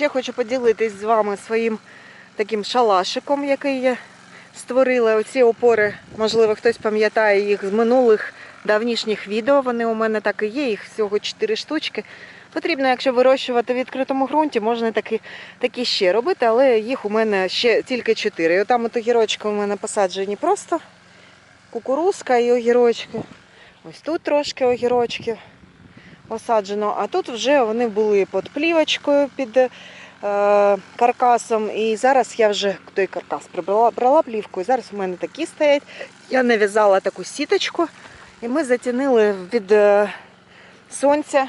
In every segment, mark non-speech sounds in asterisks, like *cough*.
ще хочу поділитись з вами своїм таким шалашиком, який я створила. Оці опори, можливо, хтось пам'ятає їх з минулих давнішніх відео. Вони у мене так і є, їх всього 4 штучки. Потрібно, якщо вирощувати в відкритому ґрунті, можна такі, такі ще робити, але їх у мене ще тільки 4. І отам от огірочки у мене посаджені просто кукурузка і огірочки. Ось тут трошки огірочків посаджено, а тут вже вони були під плівочкою, під е, каркасом. І зараз я вже той каркас прибрала брала плівку. І зараз у мене такі стоять. Я нав'язала таку сіточку, і ми затінили від е, сонця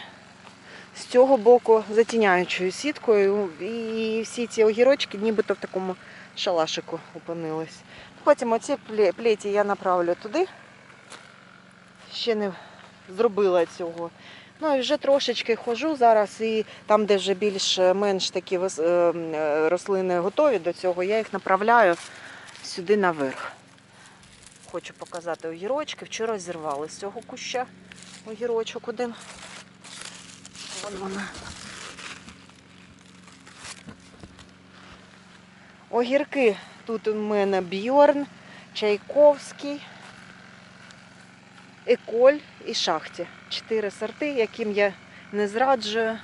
з цього боку затіняючою сіткою. І всі ці огірочки нібито в такому шалашику опинились. Потім оці пле- плеті я направлю туди. Ще не зробила цього. Ну і вже трошечки ходжу зараз, і там, де вже більш-менш такі е, е, рослини готові до цього, я їх направляю сюди наверх. Хочу показати огірочки. Вчора зірвали з цього куща огірочок один. Вон вона. Огірки тут у мене Бьорн, Чайковський, Еколь і Шахті. Чотири сорти, яким я не зраджую.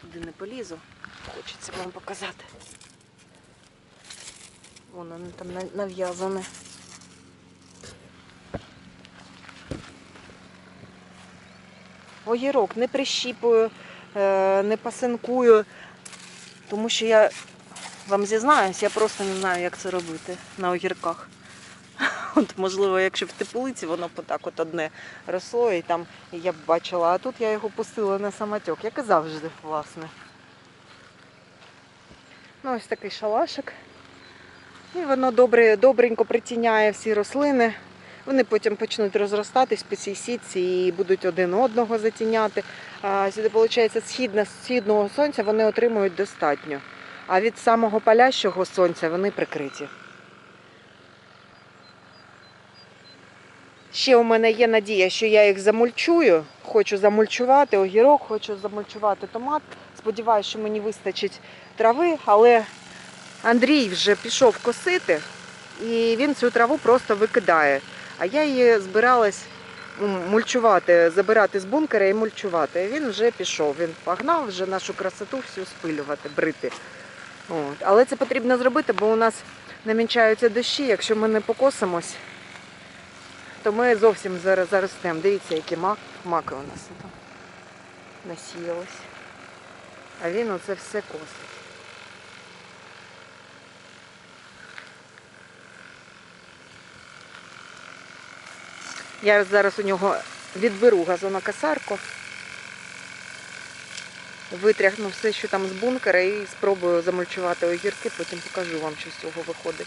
Туди не полізу, хочеться вам показати. Вон воно там на- нав'язане. Огірок не прищіпую, е, не пасинкую, тому що я вам зізнаюсь, я просто не знаю, як це робити на огірках. *laughs* От, можливо, якщо в теплиці воно б отак от одне росло, і там я б бачила, а тут я його пустила на самотек, як і завжди, власне. Ну, ось такий шалашик. І воно добре, добренько притіняє всі рослини. Вони потім почнуть розростатись по цій сітці і будуть один одного затіняти. А сюди, виходить, східне, східного сонця вони отримують достатньо. А від самого палящого сонця вони прикриті. Ще у мене є надія, що я їх замульчую. Хочу замульчувати огірок, хочу замульчувати томат. Сподіваюся, що мені вистачить трави, але Андрій вже пішов косити, і він цю траву просто викидає. А я її збиралась мульчувати, забирати з бункера і мульчувати. Він вже пішов. Він погнав вже нашу красоту всю спилювати, брити. От. Але це потрібно зробити, бо у нас намічаються дощі. Якщо ми не покосимось, то ми зовсім зараз заростемо. Дивіться, які мак, маки у нас там насіялись. А він оце все косить. Я зараз у нього відберу газонокосарку, витряхну все, що там з бункера, і спробую замульчувати огірки, потім покажу вам, що з цього виходить.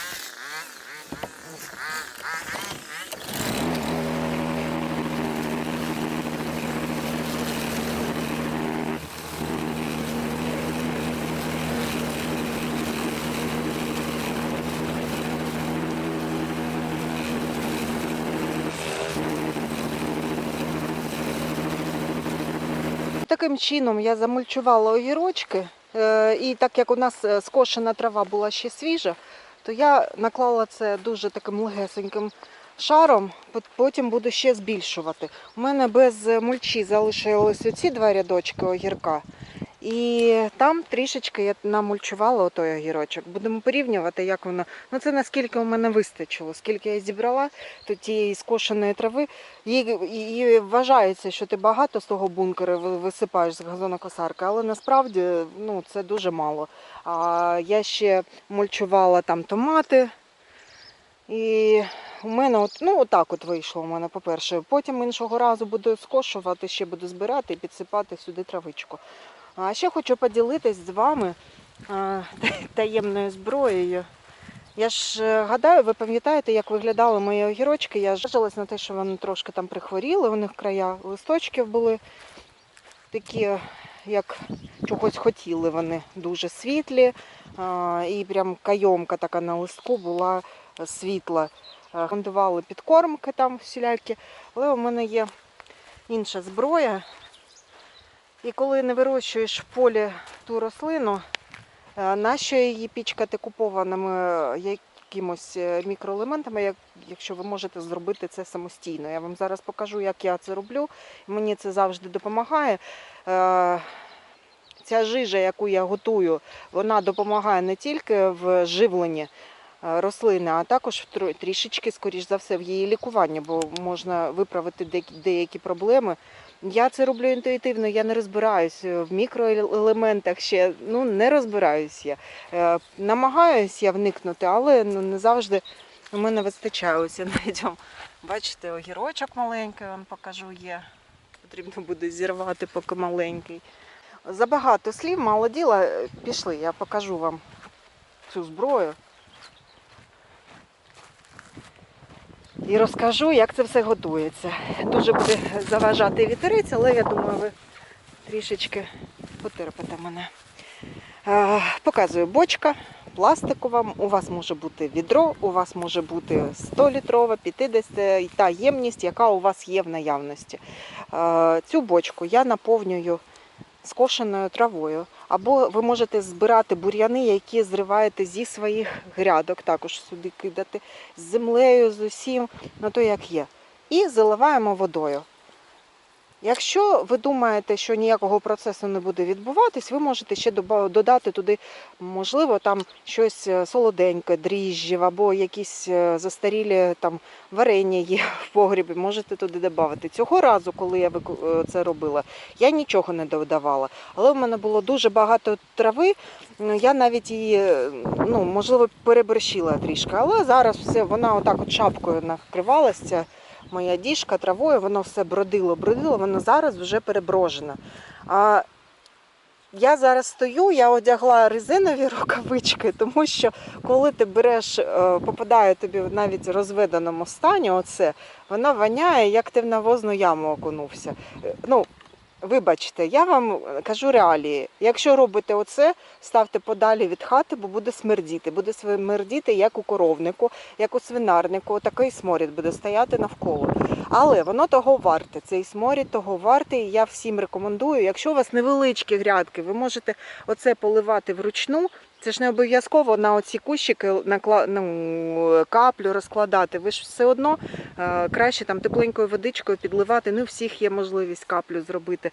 Таким чином я замульчувала огірочки. е, І так як у нас е, скошена трава була ще свіжа, то я наклала це дуже таким легесеньким шаром, потім буду ще збільшувати. У мене без мульчі залишились оці два рядочки огірка. І там трішечки я намульчувала отой огірочок. Будемо порівнювати, як воно. Ну це наскільки у мене вистачило, скільки я зібрала то тієї скошеної трави. Її, її вважається, що ти багато з того бункера висипаєш з газонокосарки, але насправді ну, це дуже мало. А я ще мульчувала там томати. І у мене от, ну, отак от вийшло у мене, по-перше. Потім іншого разу буду скошувати, ще буду збирати і підсипати сюди травичку. А ще хочу поділитись з вами *laughs* таємною зброєю. Я ж е, гадаю, ви пам'ятаєте, як виглядали мої огірочки. Я жалилась на те, що вони трошки там прихворіли, у них края листочків були такі, як чогось хотіли вони, дуже світлі. І прям кайомка така на листку була світла. Е, підкормки там всілякі, але у мене є інша зброя. І коли не вирощуєш в полі ту рослину, Е, Нащо її пічкати купованими е, якимось е, мікроелементами, якщо ви можете зробити це самостійно? Я вам зараз покажу, як я це роблю. Мені це завжди допомагає. Ця жижа, яку я готую, вона допомагає не тільки в живленні рослини, а також трішечки, скоріш за все, в її лікуванні, бо можна виправити деякі- проблеми. Я це роблю інтуїтивно, я не розбираюсь в мікроелементах ще, ну не розбираюсь я. Е, намагаюсь я вникнути, але ну, не завжди у мене вистачає. Ось я бачите, огірочок маленький, вам покажу є. Потрібно буде зірвати, поки маленький. Забагато слів, мало діла. Е, Пішли, я покажу вам цю зброю. І розкажу, як це все готується. Дуже буде заважати вітерець, але я думаю, ви трішечки потерпите мене. Показую бочка пластикова. У вас може бути відро, у вас може бути 100 літрова, 50 і та ємність, яка у вас є в наявності. Цю бочку я наповнюю скошеною травою. Або ви можете збирати бур'яни, які зриваєте зі своїх грядок, також сюди кидати, з землею, з усім, на то як є. І заливаємо водою. Якщо ви думаєте, що ніякого процесу не буде відбуватись, ви можете ще додати туди, можливо, там щось е, солоденьке, дріжджів або якісь е, застарілі там варення є *laughs* в погрібі, можете туди додати. Цього разу, коли я е, це робила, я нічого не додавала. Але в мене було дуже багато трави. Я навіть її, ну, можливо, переборщила трішки. Але зараз все, вона отак от шапкою накривалася моя діжка травою, воно все бродило, бродило, воно зараз вже переброжено. А я зараз стою, я одягла резинові рукавички, тому що коли ти береш, е, попадає тобі в навіть розведеному стані, оце, воно воняє, як ти в навозну яму окунувся. Е, Ну, вибачте, я вам кажу реалії. Якщо робите оце, ставте подалі від хати, бо буде смердіти. Буде смердіти як у коровнику, як у свинарнику. Такий сморід буде стояти навколо. Але воно того варте. Цей сморід того вартий. Я всім рекомендую. Якщо у вас невеличкі грядки, ви можете оце поливати вручну. Це ж не обов'язково на оці кущики ну, каплю розкладати. Ви ж все одно е, краще там тепленькою водичкою підливати. Не у всіх є можливість каплю зробити.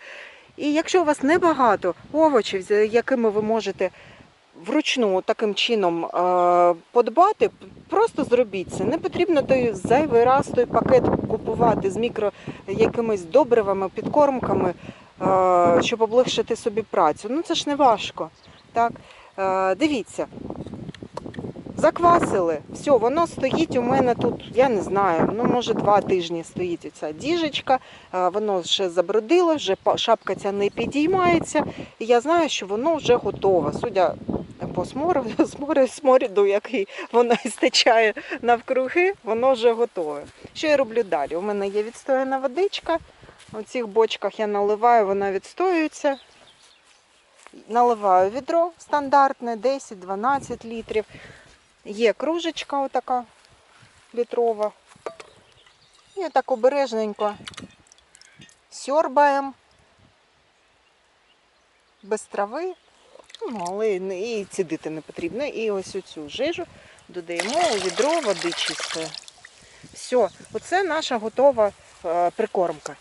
І якщо у вас небагато овочів, з якими ви можете вручну таким чином е, подбати, просто зробіть це. Не потрібно той зайвий раз той пакет купувати з мікро якимись добривами, підкормками, е, щоб облегшити собі працю. Ну це ж не важко. Так? Е, дивіться. Заквасили. Все, воно стоїть у мене тут, я не знаю, ну може два тижні стоїть ця діжечка, Е, воно вже забродило, вже шапка ця не підіймається. І я знаю, що воно вже готове. Судя по смороду, *laughs* сморі- сморіду, який воно істечає *laughs* навкруги, воно вже готове. Що я роблю далі? У мене є відстояна водичка. У цих бочках я наливаю, вона відстоюється. Наливаю відро стандартне, 10-12 літрів. Є кружечка отака літрова. І так обережненько сьорбаємо без трави. Ну, але і цідити не потрібно. І ось оцю жижу додаємо у відро води чистої. Все, оце наша готова е, прикормка.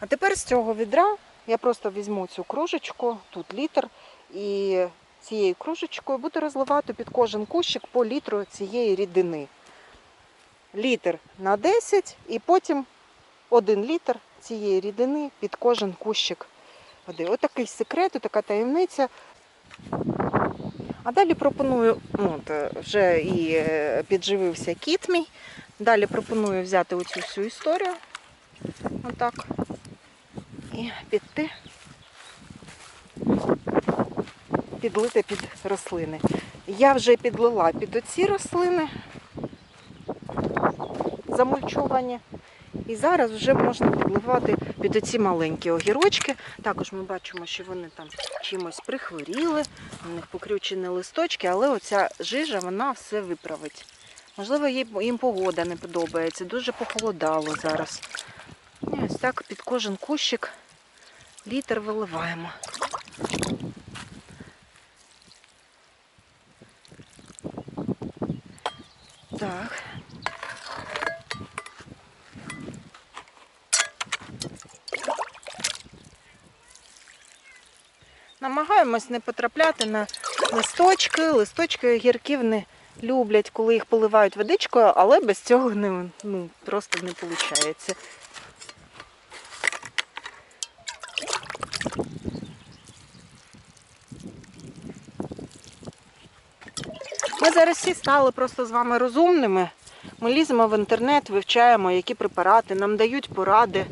А тепер з цього відра я просто візьму цю кружечку, тут літр, і цією кружечкою буду розливати під кожен кущик по літру цієї рідини. Літр на 10 і потім один літр цієї рідини під кожен кущик води. Отакий секрет, така таємниця. А далі пропоную, ну, от, вже і е, підживився кіт мій. Далі пропоную взяти оцю всю історію. Отак. І піти. Підлити під рослини. Я вже підлила під оці рослини замульчовані. І зараз вже можна підливати під оці маленькі огірочки. Також ми бачимо, що вони там чимось прихворіли, у них покрючені листочки, але оця жижа вона все виправить. Можливо, їм погода не подобається, дуже похолодало зараз. І ось так під кожен кущик літр виливаємо. Так. Намагаємось не потрапляти на листочки. Листочки огірків не люблять, коли їх поливають водичкою, але без цього не, ну, просто не виходить. Ми зараз всі стали просто з вами розумними. Ми ліземо в інтернет, вивчаємо, які препарати, нам дають поради.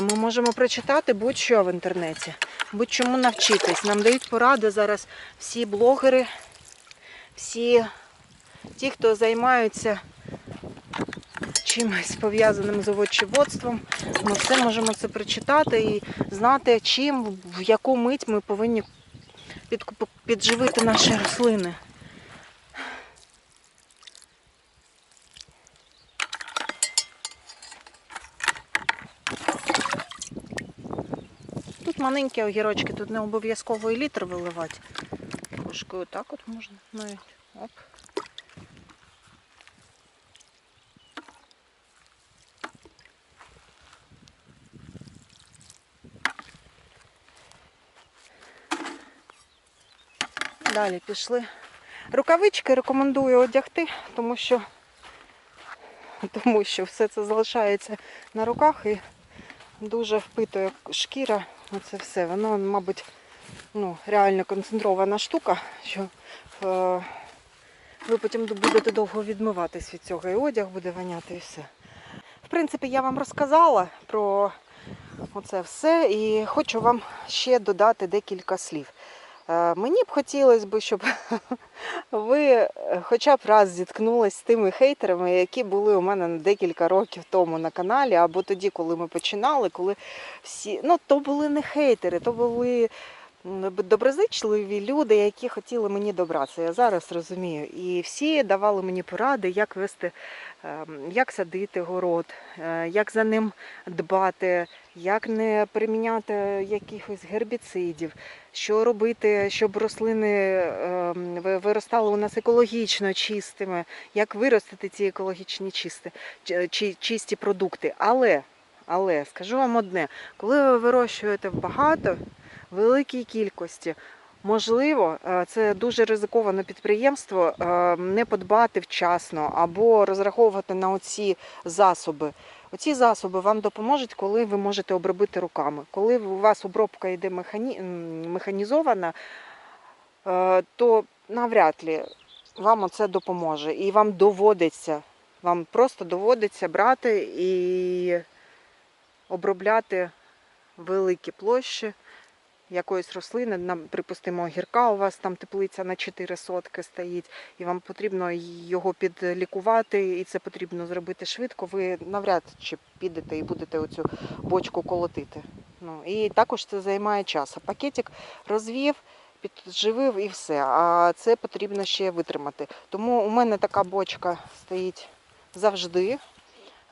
Ми можемо прочитати будь-що в інтернеті, будь-чому навчитись. Нам дають поради зараз всі блогери, всі ті, хто займаються чимось пов'язаним з овочеводством. Ми все можемо це прочитати і знати, чим, в яку мить ми повинні підживити наші рослини. Тут маленькі огірочки, тут не обов'язково і літр виливати. Трошки отак от можна навіть. Оп. Далі пішли. Рукавички рекомендую одягти, тому що, тому що все це залишається на руках і дуже впитує шкіра. Оце все. Воно, мабуть, ну, реально концентрована штука, що е, ви потім будете довго відмиватись від цього. І одяг буде воняти і все. В принципі, я вам розказала про оце все і хочу вам ще додати декілька слів. Е, Мені б хотілося б, щоб *laughs* ви е, хоча б раз зіткнулись з тими хейтерами, які були у мене декілька років тому на каналі, або тоді, коли ми починали, коли всі. Ну, то були не хейтери, то були доброзичливі люди, які хотіли мені добра. Це я зараз розумію. І всі давали мені поради, як вести, як садити город, е, як за ним дбати, як не приміняти якихось гербіцидів, що робити, щоб рослини ем, виростали у нас екологічно чистими, як виростити ці екологічні чисти, чи- чи- чисті продукти. Але, але скажу вам одне, коли ви вирощуєте багато, великій кількості, можливо, е, це дуже ризиковане підприємство е, не подбати вчасно або розраховувати на оці засоби. Оці засоби вам допоможуть, коли ви можете обробити руками. Коли у вас обробка йде механі... механізована, е, то навряд ли вам оце допоможе. І вам доводиться, вам просто доводиться брати і обробляти великі площі якоїсь рослини, припустимо, огірка у вас там теплиця на 4 сотки стоїть, і вам потрібно його підлікувати, і це потрібно зробити швидко. Ви навряд чи підете і будете оцю бочку колотити. Ну, і також це займає час. А пакетик розвів, підживив і все. А це потрібно ще витримати. Тому у мене така бочка стоїть завжди.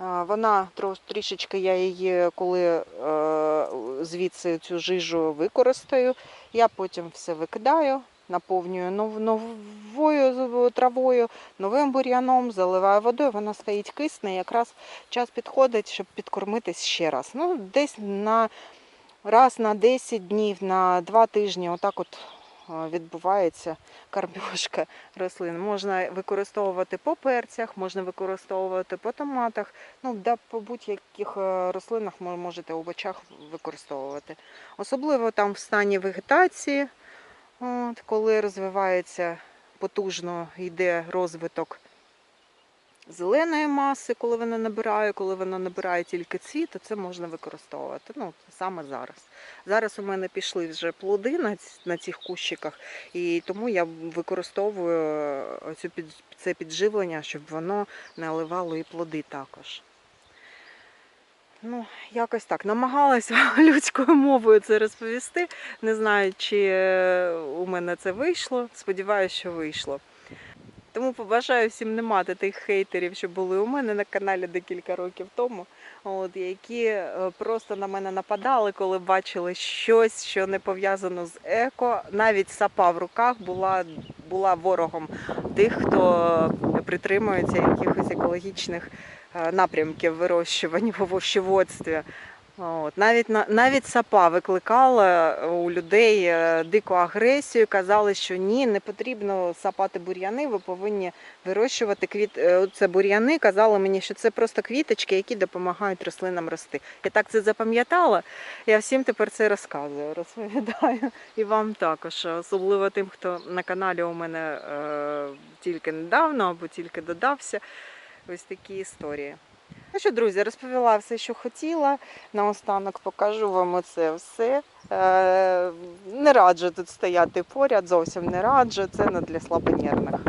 Вона трішечки я її, коли е, звідси цю жижу використаю, я потім все викидаю, наповнюю новою травою, новим бур'яном, заливаю водою, вона стоїть кисне, якраз час підходить, щоб підкормитись ще раз. Ну, десь на раз на 10 днів, на 2 тижні, отак от відбувається карбюшка *laughs* рослин. Можна використовувати по перцях, можна використовувати по томатах, ну да, по будь-яких е, рослинах можете у бочах використовувати. Особливо там в стані вегетації, от, коли розвивається потужно, йде розвиток зеленої маси, коли вона набирає, коли вона набирає тільки цвіт, то це можна використовувати. Ну, саме зараз. Зараз у мене пішли вже плоди на, на цих кущиках, і тому я використовую е, цю під, це підживлення, щоб воно наливало і плоди також. Ну, якось так. Намагалася *laughs* людською мовою це розповісти. Не знаю, чи е, у мене це вийшло. Сподіваюся, що вийшло. Тому побажаю всім не мати тих хейтерів, що були у мене на каналі декілька років тому, от, які е, просто на мене нападали, коли бачили щось, що не пов'язано з еко. Навіть сапа в руках була, була ворогом тих, хто притримується якихось екологічних е, напрямків вирощування в овощеводстві. От. Навіть, навіть сапа викликала у людей е, дику агресію, казали, що ні, не потрібно сапати бур'яни, ви повинні вирощувати квіт. е, Це бур'яни казали мені, що це просто квіточки, які допомагають рослинам рости. Я так це запам'ятала. Я всім тепер це розказую, розповідаю. *laughs* І вам також, особливо тим, хто на каналі у мене е, тільки недавно або тільки додався. Ось такі історії. Ну що, друзі, розповіла все, що хотіла. Наостанок покажу вам оце все. Е, не раджу тут стояти поряд, зовсім не раджу. Це не для слабонервних.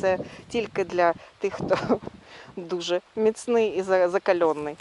Це тільки для тих, хто *laughs* дуже міцний і за- закальонний.